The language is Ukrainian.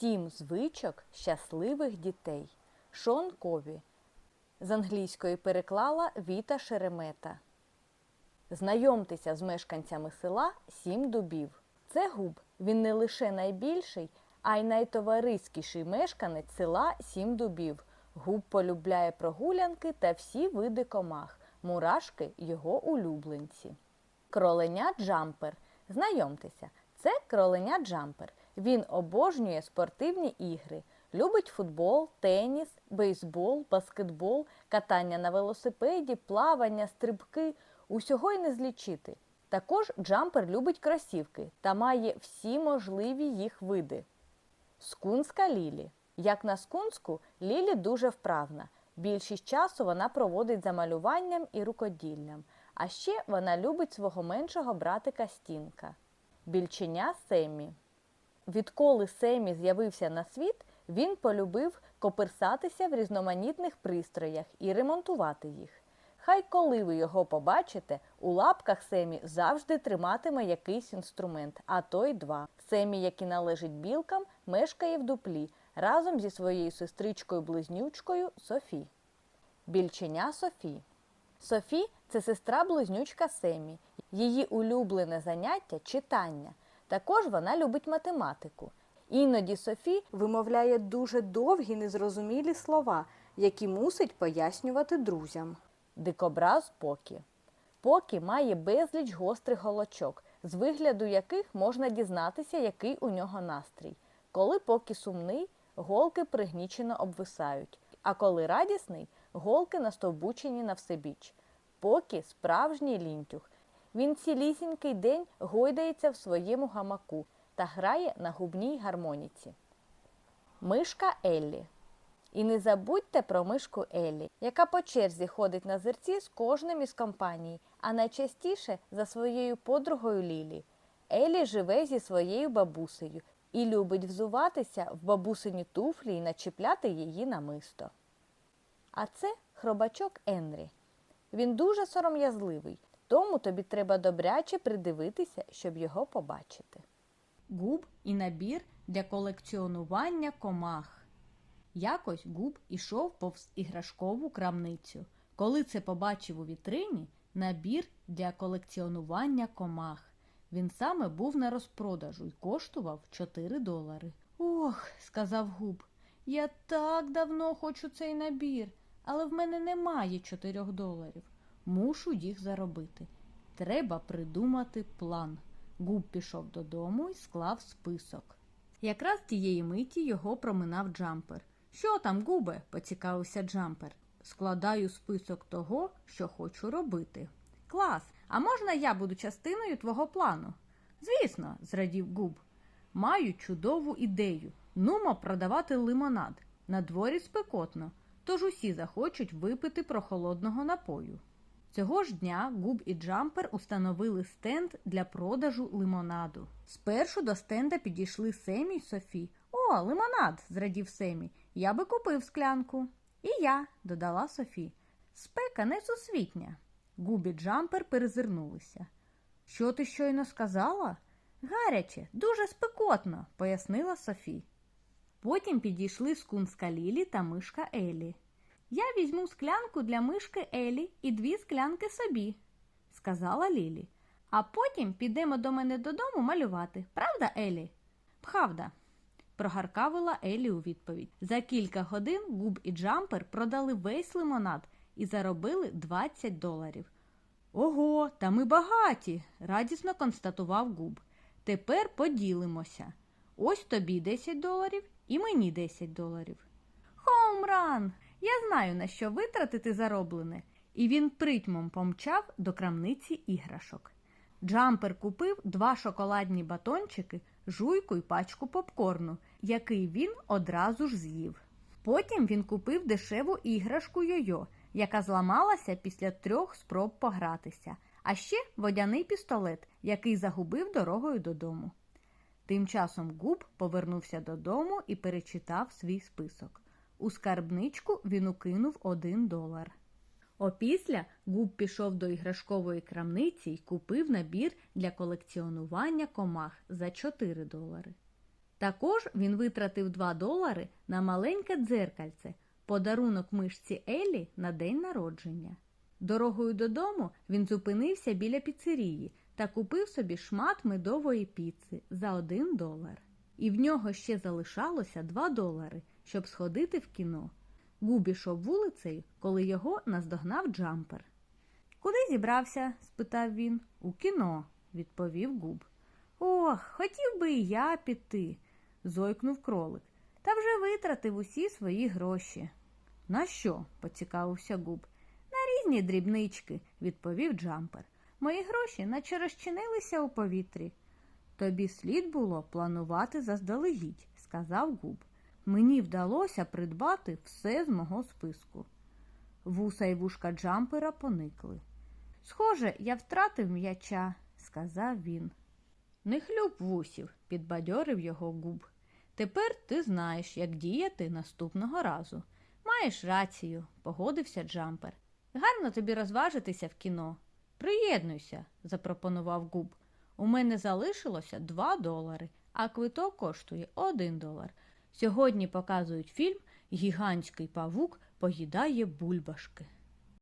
Сім звичок щасливих дітей. Шон Кові. З англійської переклала Віта Шеремета. Знайомтеся з мешканцями села Сім Дубів. Це губ. Він не лише найбільший, а й найтовариськіший мешканець села Сім Дубів. Губ полюбляє прогулянки та всі види комах. Мурашки його улюбленці. Кроленя Джампер. Знайомтеся, це кроленя Джампер. Він обожнює спортивні ігри. Любить футбол, теніс, бейсбол, баскетбол, катання на велосипеді, плавання, стрибки. Усього й не злічити. Також Джампер любить кросівки та має всі можливі їх види. Скунська Лілі. Як на скунську, Лілі дуже вправна. Більшість часу вона проводить за малюванням і рукоділлям. А ще вона любить свого меншого братика Стінка. Більченя Семі. Відколи Семі з'явився на світ, він полюбив коперсатися в різноманітних пристроях і ремонтувати їх. Хай коли ви його побачите, у лапках Семі завжди триматиме якийсь інструмент, а то й два. Семі, який належить білкам, мешкає в дуплі разом зі своєю сестричкою-близнючкою Софі. Більченя Софі. Софі це сестра-близнючка Семі. Її улюблене заняття читання. Також вона любить математику. Іноді Софі вимовляє дуже довгі незрозумілі слова, які мусить пояснювати друзям. Дикобраз Покі. Покі має безліч гострих голочок, з вигляду яких можна дізнатися, який у нього настрій. Коли Покі сумний, голки пригнічено обвисають, а коли радісний, голки настовбучені на всебіч. Покі справжній лінтюх. Він цілісінький день гойдається в своєму гамаку та грає на губній гармоніці. Мишка Еллі. І не забудьте про мишку Еллі, яка по черзі ходить на зерці з кожним із компаній, а найчастіше за своєю подругою Лілі. Еллі живе зі своєю бабусею і любить взуватися в бабусині туфлі і начіпляти її намисто. А це хробачок Енрі. Він дуже сором'язливий, тому тобі треба добряче придивитися, щоб його побачити. Губ і набір для колекціонування комах. Якось Губ ішов повз іграшкову крамницю. Коли це побачив у вітрині, набір для колекціонування комах. Він саме був на розпродажу і коштував 4 долари. Ох, сказав Губ, я так давно хочу цей набір, але в мене немає 4 доларів. Мушу їх заробити. Треба придумати план. Губ пішов додому і склав список. Якраз тієї миті його проминав джампер. Що там, губе? поцікавився джампер. Складаю список того, що хочу робити. Клас, а можна я буду частиною твого плану? Звісно, зрадів губ. Маю чудову ідею. Нумо продавати лимонад. На дворі спекотно, тож усі захочуть випити прохолодного напою. Цього ж дня Губ і Джампер установили стенд для продажу лимонаду. Спершу до стенда підійшли Семі й Софі. О, лимонад! зрадів Семі. Я би купив склянку. І я, додала Софі. Спека несусвітня. Губ і Джампер перезирнулися. Що ти щойно сказала? Гаряче, дуже спекотно, пояснила Софі. Потім підійшли скунська Лілі та мишка Елі. Я візьму склянку для мишки Елі і дві склянки собі, сказала Лілі. А потім підемо до мене додому малювати. Правда, Елі? Правда, прогаркавила Елі у відповідь. За кілька годин Губ і Джампер продали весь лимонад і заробили 20 доларів. Ого, та ми багаті, радісно констатував Губ. Тепер поділимося. Ось тобі 10 доларів і мені 10 доларів. Хоумран! Я знаю, на що витратити зароблене. І він притьмом помчав до крамниці іграшок. Джампер купив два шоколадні батончики, жуйку й пачку попкорну, який він одразу ж з'їв. Потім він купив дешеву іграшку йойо, яка зламалася після трьох спроб погратися, а ще водяний пістолет, який загубив дорогою додому. Тим часом Губ повернувся додому і перечитав свій список. У скарбничку він укинув один долар. Опісля Губ пішов до іграшкової крамниці і купив набір для колекціонування комах за 4 долари. Також він витратив 2 долари на маленьке дзеркальце, подарунок мишці Еллі на день народження. Дорогою додому він зупинився біля піцерії та купив собі шмат медової піци за 1 долар. І в нього ще залишалося 2 долари, щоб сходити в кіно. Губ ішов вулицею, коли його наздогнав джампер. Куди зібрався? спитав він. У кіно, відповів Губ. Ох, хотів би і я піти, зойкнув кролик. Та вже витратив усі свої гроші. На що? поцікавився Губ. На різні дрібнички, відповів джампер. Мої гроші наче розчинилися у повітрі. Тобі слід було планувати заздалегідь, сказав Губ. Мені вдалося придбати все з мого списку. Вуса й вушка джампера поникли. Схоже, я втратив м'яча, сказав він. Не хлюб вусів, підбадьорив його губ. Тепер ти знаєш, як діяти наступного разу. Маєш рацію, погодився джампер. Гарно тобі розважитися в кіно. Приєднуйся, запропонував губ. У мене залишилося 2 долари, а квиток коштує 1 долар. Сьогодні показують фільм Гігантський павук поїдає бульбашки.